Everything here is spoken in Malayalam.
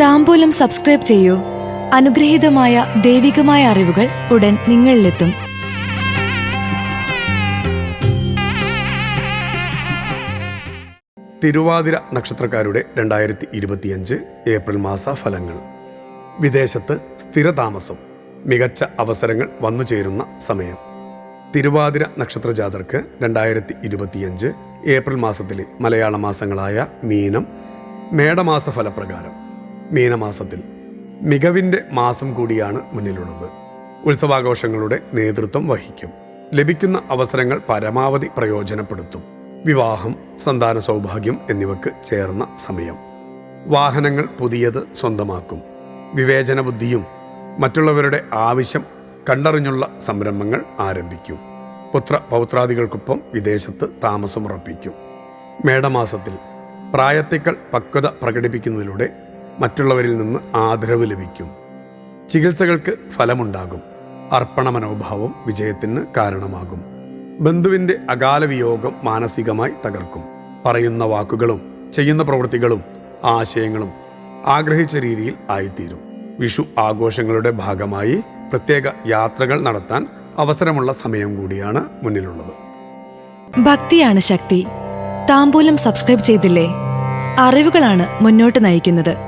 താമ്പൂലം സബ്സ്ക്രൈബ് ചെയ്യൂ. അനുഗ്രഹീതമായ ദൈവികമായ അറിവുകൾ ഉടൻ നിങ്ങളിലെത്തും. തിരുവാതിര നക്ഷത്രക്കാരുടെ രണ്ടായിരത്തി ഇരുപത്തിയഞ്ച് ഏപ്രിൽ മാസ ഫലങ്ങൾ വിദേശത്ത് സ്ഥിരതാമസം മികച്ച അവസരങ്ങൾ വന്നു ചേരുന്ന സമയം. തിരുവാതിര നക്ഷത്ര ജാതർക്ക് രണ്ടായിരത്തി ഇരുപത്തിയഞ്ച് ഏപ്രിൽ മാസത്തിലെ മലയാള മാസങ്ങളായ മീനം മേടമാസ ഫലപ്രകാരം മീനമാസത്തിൽ. മികവിന്റെ മാസം കൂടിയാണ് മുന്നിലുള്ളത്. ഉത്സവാഘോഷങ്ങളുടെ നേതൃത്വം വഹിക്കും. ലഭിക്കുന്ന അവസരങ്ങൾ പരമാവധി പ്രയോജനപ്പെടുത്തും. വിവാഹം സന്താന സൗഭാഗ്യം എന്നിവക്ക് ചേർന്ന സമയം. വാഹനങ്ങൾ പുതിയത് സ്വന്തമാക്കും. വിവേചന ബുദ്ധിയും മറ്റുള്ളവരുടെ ആവശ്യം കണ്ടറിഞ്ഞുള്ള സംരംഭങ്ങൾ ആരംഭിക്കും. പുത്ര പൗത്രാദികൾക്കൊപ്പം വിദേശത്ത് താമസമുറപ്പിക്കും. മേടമാസത്തിൽ പ്രായത്തേക്കാൾ പക്വത പ്രകടിപ്പിക്കുന്നതിലൂടെ മറ്റുള്ളവരിൽ നിന്ന് ആദരവ് ലഭിക്കും. ചികിത്സകൾക്ക് ഫലമുണ്ടാകും. അർപ്പണ മനോഭാവം വിജയത്തിന് കാരണമാകും. ബന്ധുവിന്റെ അകാല വിയോഗം മാനസികമായി തകർക്കും. പറയുന്ന വാക്കുകളും ചെയ്യുന്ന പ്രവൃത്തികളും ആശയങ്ങളും ആഗ്രഹിച്ച രീതിയിൽ ആയിത്തീരും. വിഷു ആഘോഷങ്ങളുടെ ഭാഗമായി പ്രത്യേക യാത്രകൾ നടത്താൻ അവസരമുള്ള സമയം കൂടിയാണ് മുന്നിലുള്ളത്. ഭക്തിയാണ് ശക്തി. താമ്പൂലം സബ്സ്ക്രൈബ് ചെയ്തില്ലേ? അറിവുകളാണ് മുന്നോട്ട് നയിക്കുന്നത്.